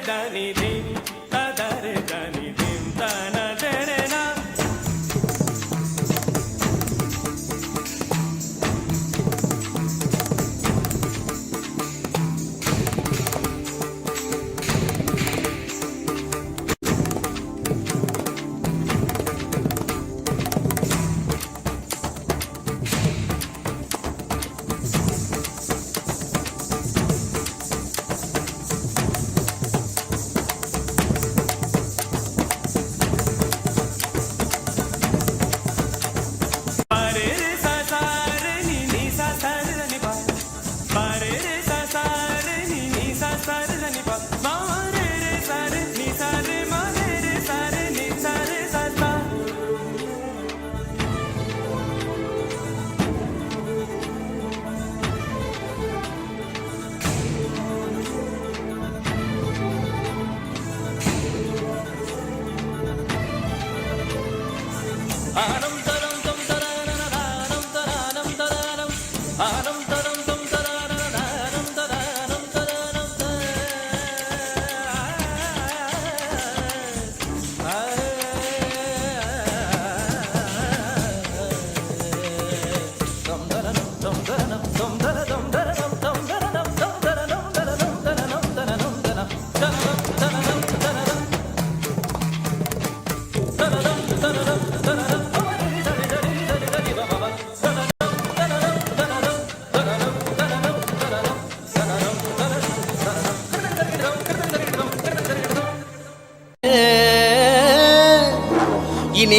Danny, Danny. Ah, para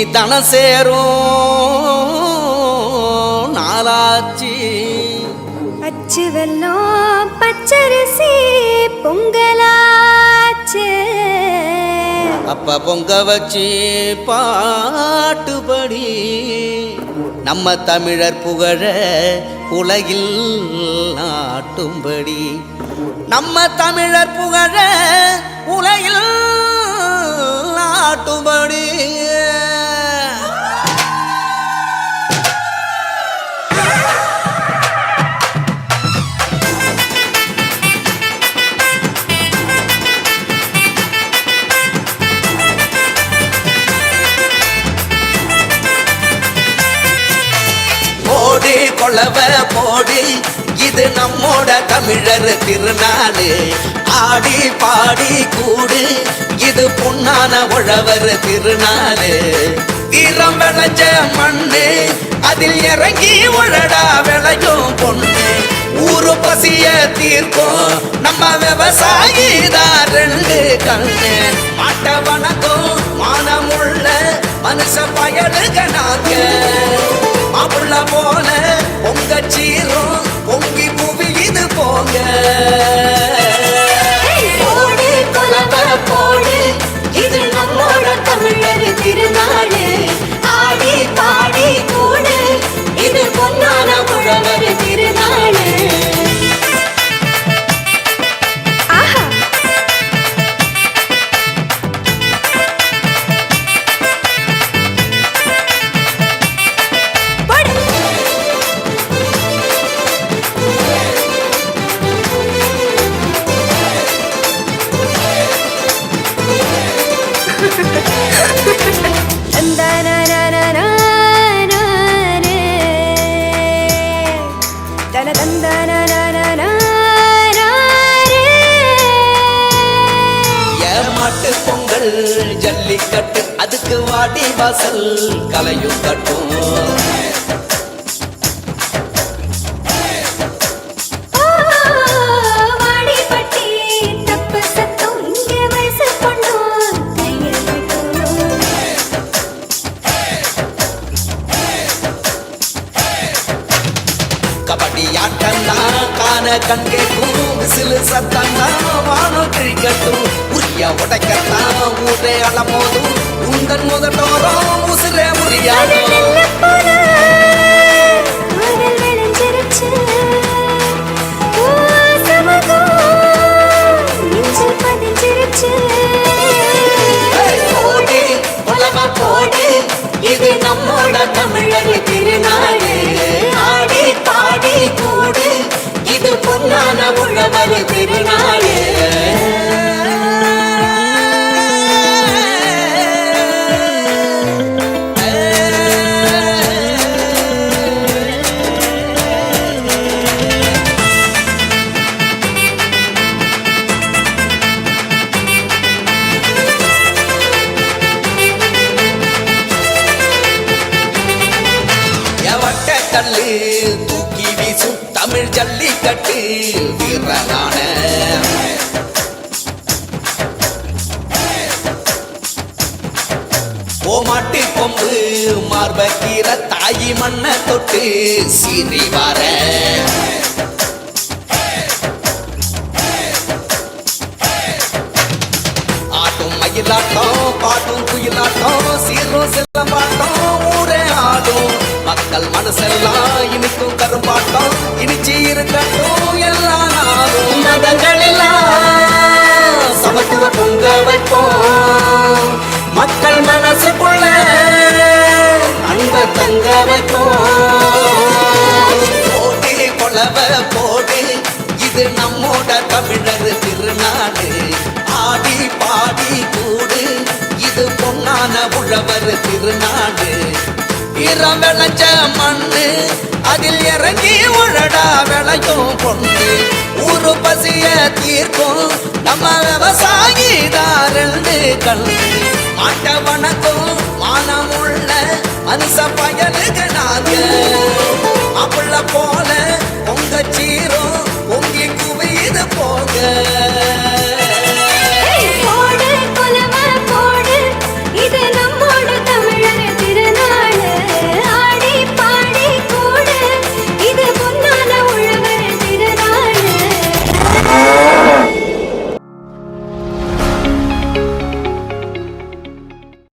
தன சேரும் நாளாச்சு. அச்சு வெல்லம் பச்சரிசி பொங்கலாச்சு. அப்ப பொங்க வச்சு பாட்டுபடி நம்ம தமிழர் புகழ உலகில் நாட்டும்படி. நம்ம தமிழர் புகழ உலகில் போடு போடி இது நம்மோட தமிழர் திருநாடு ஆடி பாடி கூடு இது பொன்னான உழவர் திருநாடு வீரம் விளைஞ்ச மண்ணு அதில் இறங்கி உழடா விளையும் பொண்ணு. ஊரு பசிய தீர்க்கும் நம்ம விவசாயி தான் ரெண்டு கண்ணு. மாட்ட வணக்கம் மானமுள்ள மனுஷ பயலுக நாங்க. மாப்பிள்ள போல உங்க சீரும் பொங்கி குவியுது போங்க. அதுக்கு வாடி வாசல் கலையும் விட்டும் கபடி ஆட்டம்னா காண கண் கேட்கும். விசிலு சத்தம்னா வானம் கிழிக்கட்டும் உரிய உடைக்கத்தான் ஊரே அலமோதும் உந்தன் முதட்டோரம் உசிரே உரியாடும் போடு இது நம்மோட தமிழர் திருநாடு ஆடி பாடி கூடு இது பொன்னான உழவர் திருநாடு தள்ளு தூக்கி வீசும் தமிழ் ஜல்லிக்கட்டு வீரரான. ஓமாட்டி கொம்பு மார்பக்கீர தாயி மண்ண தொட்டு சீறி வர ஆட்டும் மயிலாட்டம் பாட்டும் குயிலாட்டம் சீரும் சிலம்பாட்டம் நல் மனசெல்லாம் இனிக்கும் கரும்பாட்டம். இனிச்சு இருக்கட்டும் எல்லா நாளும் மதங்கள் எல்லாம் சமத்துவ பொங்க வைப்போம் மக்கள் மனசுக்குள்ள அன்ப தங்க வைப்போம். போட்டி கொலவ போட்டி இது நம்மோட தமிழர் திருநாடு. ஆடி பாடி கூடு. இது பொன்னான உழவர் திருநாடு. ஈரம் விளைஞ்ச மண்ணு. அதில் இறங்கி உழடா விளையும் பொண்ணு. ஊரு பசிய தீர்க்கும். நம்ம விவசாயி தான் ரெண்டு கண்ணு. மாட்ட வணக்கம் மானம் உள்ள மனுஷ பயனுக்கு நாங்க மாப்பிள்ள போ